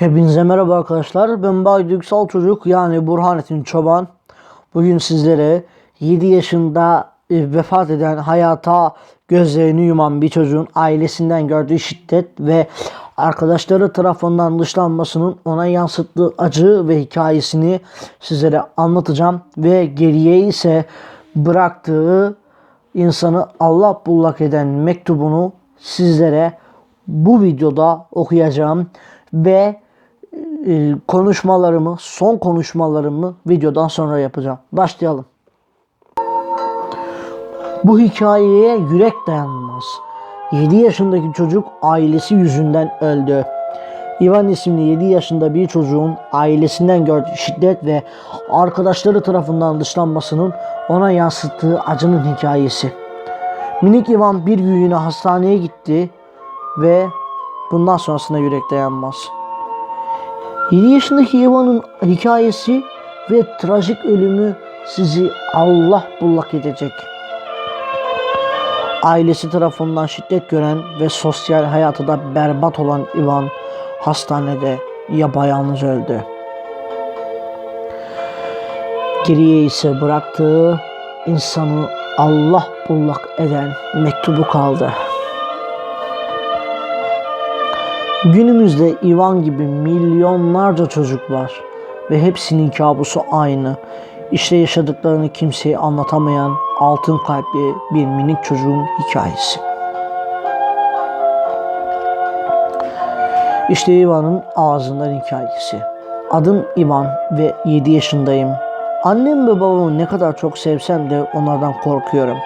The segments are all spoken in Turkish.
Hepinize merhaba arkadaşlar. Ben Bay Düksal Çocuk yani Burhanettin Çoban. Bugün sizlere 7 yaşında e, vefat eden hayata gözlerini yuman bir çocuğun ailesinden gördüğü şiddet ve arkadaşları tarafından dışlanmasının ona yansıttığı acı ve hikayesini sizlere anlatacağım. Ve geriye ise bıraktığı insanı Allah bullak eden mektubunu sizlere bu videoda okuyacağım ve e, konuşmalarımı, son konuşmalarımı videodan sonra yapacağım. Başlayalım. Bu hikayeye yürek dayanmaz. 7 yaşındaki çocuk ailesi yüzünden öldü. Ivan isimli 7 yaşında bir çocuğun ailesinden gördüğü şiddet ve arkadaşları tarafından dışlanmasının ona yansıttığı acının hikayesi. Minik Ivan bir gün yine hastaneye gitti ve bundan sonrasına yürek dayanmaz. 7 yaşındaki Ivan'ın hikayesi ve trajik ölümü sizi Allah bullak edecek. Ailesi tarafından şiddet gören ve sosyal hayatı da berbat olan Ivan hastanede yapayalnız öldü. Geriye ise bıraktığı insanı Allah bullak eden mektubu kaldı. Günümüzde Ivan gibi milyonlarca çocuk var ve hepsinin kabusu aynı. İşte yaşadıklarını kimseye anlatamayan altın kalpli bir minik çocuğun hikayesi. İşte Ivan'ın ağzından hikayesi. Adım Ivan ve 7 yaşındayım. Annem ve babamı ne kadar çok sevsem de onlardan korkuyorum.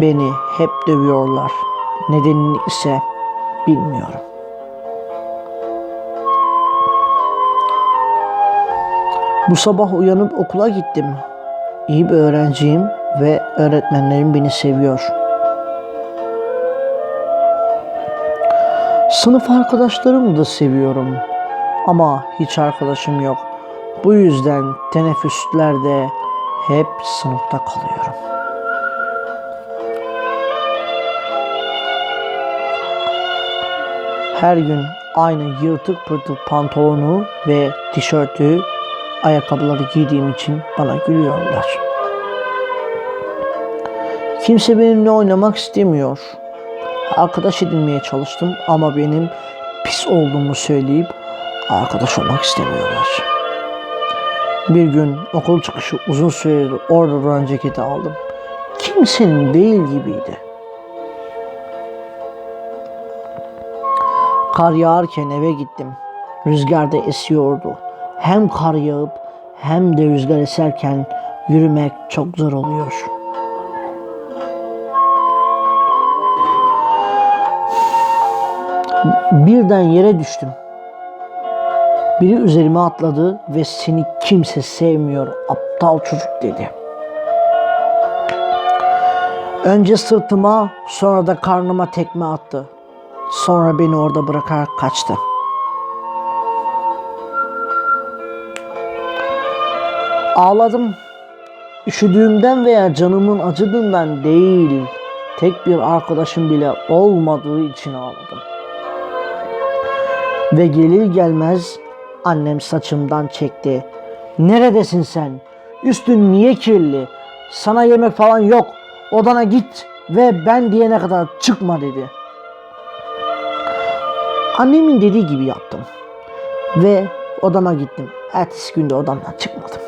Beni hep dövüyorlar. Nedenini ise bilmiyorum. Bu sabah uyanıp okula gittim. İyi bir öğrenciyim ve öğretmenlerim beni seviyor. Sınıf arkadaşlarımı da seviyorum. Ama hiç arkadaşım yok. Bu yüzden teneffüslerde hep sınıfta kalıyorum. Her gün aynı yırtık pırtık pantolonu ve tişörtü, ayakkabıları giydiğim için bana gülüyorlar. Kimse benimle oynamak istemiyor. Arkadaş edinmeye çalıştım ama benim pis olduğumu söyleyip arkadaş olmak istemiyorlar. Bir gün okul çıkışı uzun süredir orada duran ceketi aldım. Kimsenin değil gibiydi. Kar yağarken eve gittim. Rüzgar da esiyordu. Hem kar yağıp hem de rüzgar eserken yürümek çok zor oluyor. Birden yere düştüm. Biri üzerime atladı ve seni kimse sevmiyor aptal çocuk dedi. Önce sırtıma sonra da karnıma tekme attı. Sonra beni orada bırakarak kaçtı. Ağladım. Üşüdüğümden veya canımın acıdığından değil, tek bir arkadaşım bile olmadığı için ağladım. Ve gelir gelmez annem saçımdan çekti. Neredesin sen? Üstün niye kirli? Sana yemek falan yok. Odana git ve ben diyene kadar çıkma dedi. Annemin dediği gibi yaptım. Ve odama gittim. Ertesi günde odamdan çıkmadım.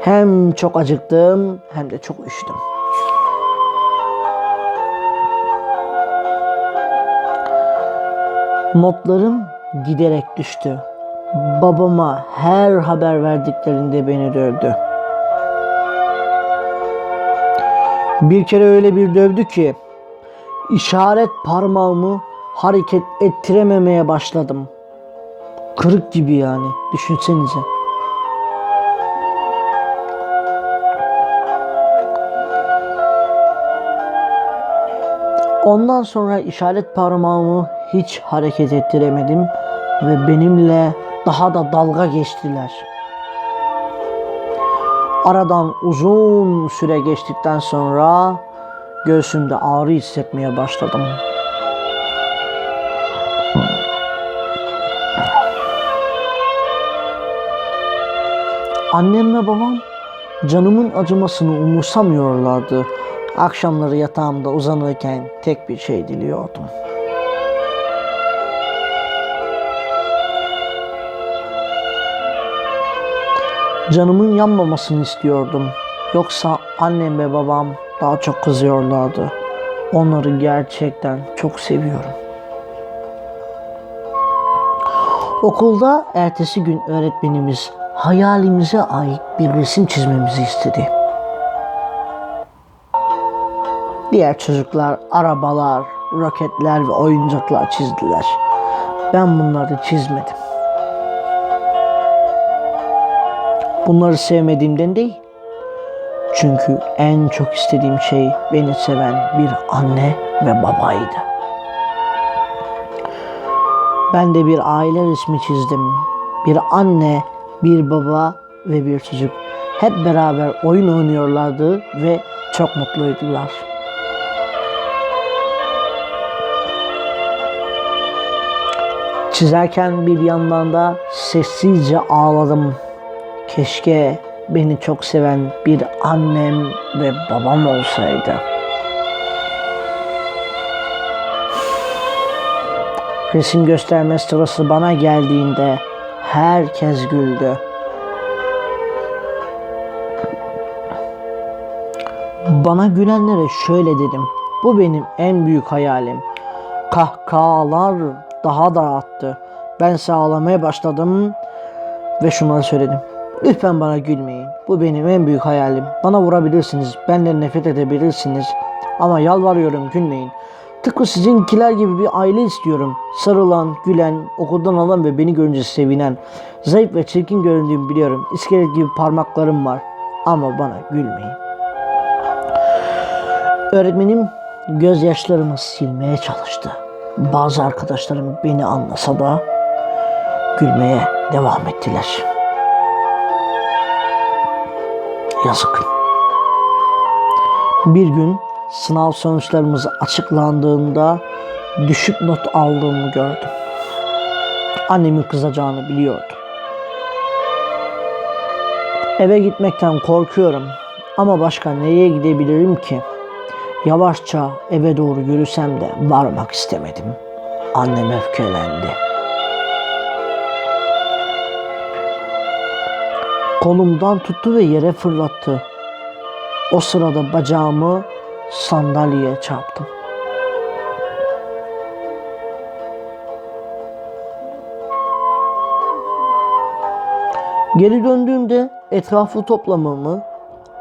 Hem çok acıktım hem de çok üşüdüm. Notlarım giderek düştü. Babama her haber verdiklerinde beni dövdü. Bir kere öyle bir dövdü ki işaret parmağımı hareket ettirememeye başladım. Kırık gibi yani düşünsenize. Ondan sonra işaret parmağımı hiç hareket ettiremedim ve benimle daha da dalga geçtiler. Aradan uzun süre geçtikten sonra göğsümde ağrı hissetmeye başladım. Annem ve babam canımın acımasını umursamıyorlardı. Akşamları yatağımda uzanırken tek bir şey diliyordum. Canımın yanmamasını istiyordum. Yoksa annem ve babam daha çok kızıyorlardı. Onları gerçekten çok seviyorum. Okulda ertesi gün öğretmenimiz hayalimize ait bir resim çizmemizi istedi. Diğer çocuklar arabalar, roketler ve oyuncaklar çizdiler. Ben bunları çizmedim. Bunları sevmediğimden değil. Çünkü en çok istediğim şey beni seven bir anne ve babaydı. Ben de bir aile resmi çizdim. Bir anne, bir baba ve bir çocuk. Hep beraber oyun oynuyorlardı ve çok mutluydular. Çizerken bir yandan da sessizce ağladım. Keşke beni çok seven bir annem ve babam olsaydı. Resim gösterme sırası bana geldiğinde herkes güldü. Bana gülenlere şöyle dedim. Bu benim en büyük hayalim. Kahkahalar daha da arttı. Ben ağlamaya başladım ve şunları söyledim. Lütfen bana gülmeyin. Bu benim en büyük hayalim. Bana vurabilirsiniz, benden nefret edebilirsiniz. Ama yalvarıyorum gülmeyin. Tıpkı sizinkiler gibi bir aile istiyorum. Sarılan, gülen, okuldan alan ve beni görünce sevinen. Zayıf ve çirkin göründüğümü biliyorum. İskelet gibi parmaklarım var. Ama bana gülmeyin. Öğretmenim gözyaşlarımı silmeye çalıştı. Bazı arkadaşlarım beni anlasa da gülmeye devam ettiler. Yazık. Bir gün sınav sonuçlarımız açıklandığında düşük not aldığımı gördüm. Annemin kızacağını biliyordu. Eve gitmekten korkuyorum ama başka nereye gidebilirim ki? Yavaşça eve doğru yürüsem de varmak istemedim. Annem öfkelendi. Kolumdan tuttu ve yere fırlattı. O sırada bacağımı sandalyeye çarptım. Geri döndüğümde etrafı toplamamı,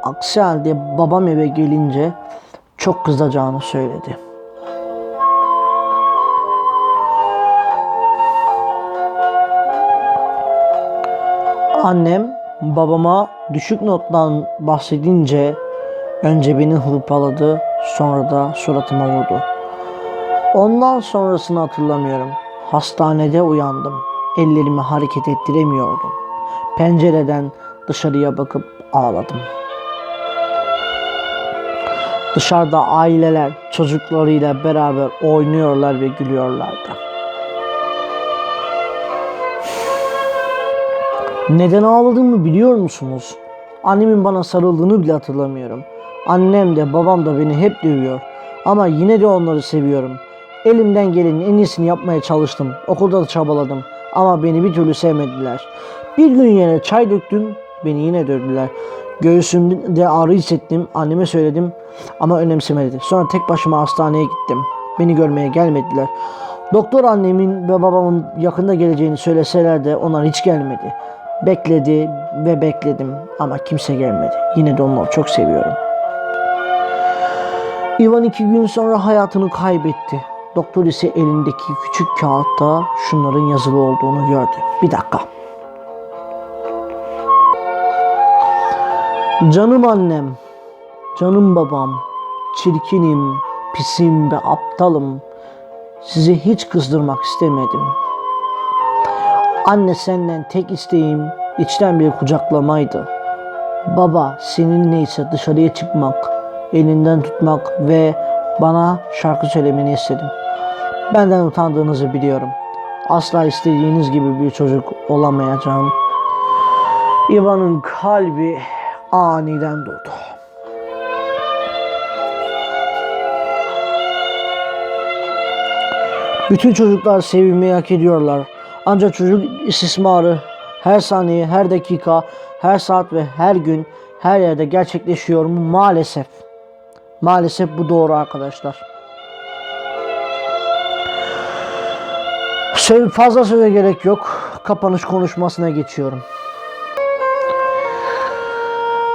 aksi halde babam eve gelince çok kızacağını söyledi. Annem babama düşük nottan bahsedince önce beni hırpaladı sonra da suratıma vurdu. Ondan sonrasını hatırlamıyorum. Hastanede uyandım. Ellerimi hareket ettiremiyordum. Pencereden dışarıya bakıp ağladım. Dışarıda aileler çocuklarıyla beraber oynuyorlar ve gülüyorlardı. Neden ağladığımı biliyor musunuz? Annemin bana sarıldığını bile hatırlamıyorum. Annem de babam da beni hep dövüyor. Ama yine de onları seviyorum. Elimden gelenin en iyisini yapmaya çalıştım. Okulda da çabaladım. Ama beni bir türlü sevmediler. Bir gün yine çay döktüm. Beni yine dövdüler. Göğsümde ağrı hissettim. Anneme söyledim ama önemsemedi. Sonra tek başıma hastaneye gittim. Beni görmeye gelmediler. Doktor annemin ve babamın yakında geleceğini söyleseler de onlar hiç gelmedi. Bekledi ve bekledim ama kimse gelmedi. Yine de onları çok seviyorum. Ivan iki gün sonra hayatını kaybetti. Doktor ise elindeki küçük kağıtta şunların yazılı olduğunu gördü. Bir dakika. Canım annem, canım babam, çirkinim, pisim ve aptalım. Sizi hiç kızdırmak istemedim. Anne senden tek isteğim içten bir kucaklamaydı. Baba seninle ise dışarıya çıkmak, elinden tutmak ve bana şarkı söylemeni istedim. Benden utandığınızı biliyorum. Asla istediğiniz gibi bir çocuk olamayacağım. Ivan'ın kalbi aniden durdu. Bütün çocuklar sevilmeyi hak ediyorlar. Ancak çocuk istismarı her saniye, her dakika, her saat ve her gün her yerde gerçekleşiyor mu? Maalesef. Maalesef bu doğru arkadaşlar. Söz, fazla söze gerek yok. Kapanış konuşmasına geçiyorum.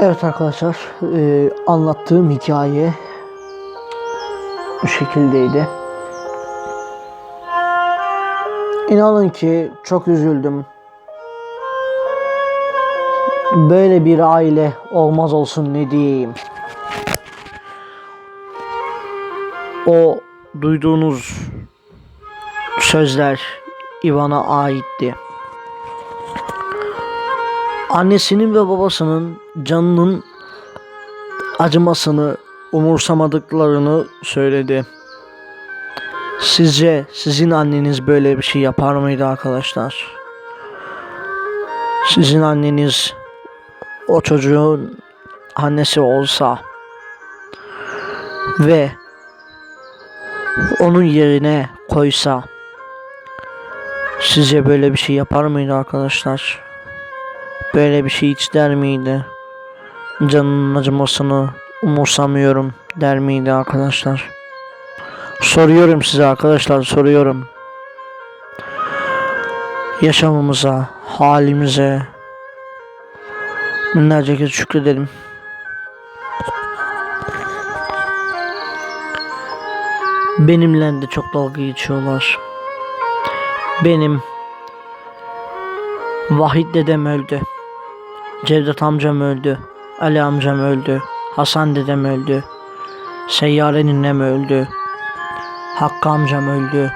Evet arkadaşlar, e, anlattığım hikaye bu şekildeydi. İnanın ki çok üzüldüm. Böyle bir aile olmaz olsun ne diyeyim. O duyduğunuz sözler Ivan'a aitti. Annesinin ve babasının canının acımasını umursamadıklarını söyledi. Sizce sizin anneniz böyle bir şey yapar mıydı arkadaşlar? Sizin anneniz o çocuğun annesi olsa ve onun yerine koysa sizce böyle bir şey yapar mıydı arkadaşlar? Böyle bir şey hiç der miydi? Canının acımasını umursamıyorum der miydi arkadaşlar? Soruyorum size arkadaşlar soruyorum. Yaşamımıza, halimize binlerce kez şükredelim. Benimle de çok dalga geçiyorlar. Benim Vahit dedem öldü. Cevdet amcam öldü. Ali amcam öldü. Hasan dedem öldü. Seyyare ninem öldü. Hakkı amcam öldü.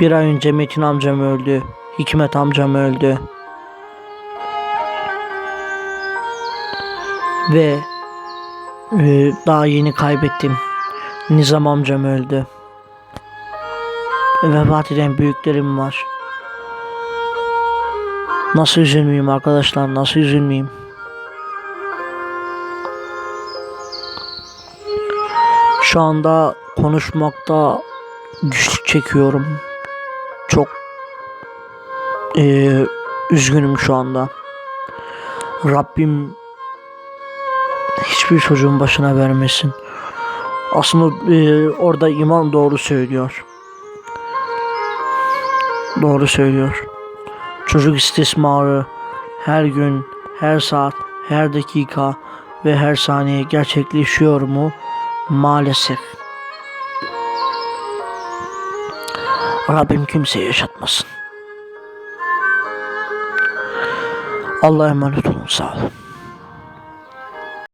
Bir ay önce Metin amcam öldü. Hikmet amcam öldü. Ve e, daha yeni kaybettim. Nizam amcam öldü. Vefat eden büyüklerim var. Nasıl üzülmeyeyim arkadaşlar? Nasıl üzülmeyeyim? Şu anda konuşmakta güçlük çekiyorum. Çok eee, üzgünüm şu anda. Rabbim hiçbir çocuğun başına vermesin. Aslında eee, orada iman doğru söylüyor. Doğru söylüyor. Çocuk istismarı her gün, her saat, her dakika ve her saniye gerçekleşiyor mu? Maalesef. Rabbim kimseye yaşatmasın. Allah'a emanet olun. Sağ olun.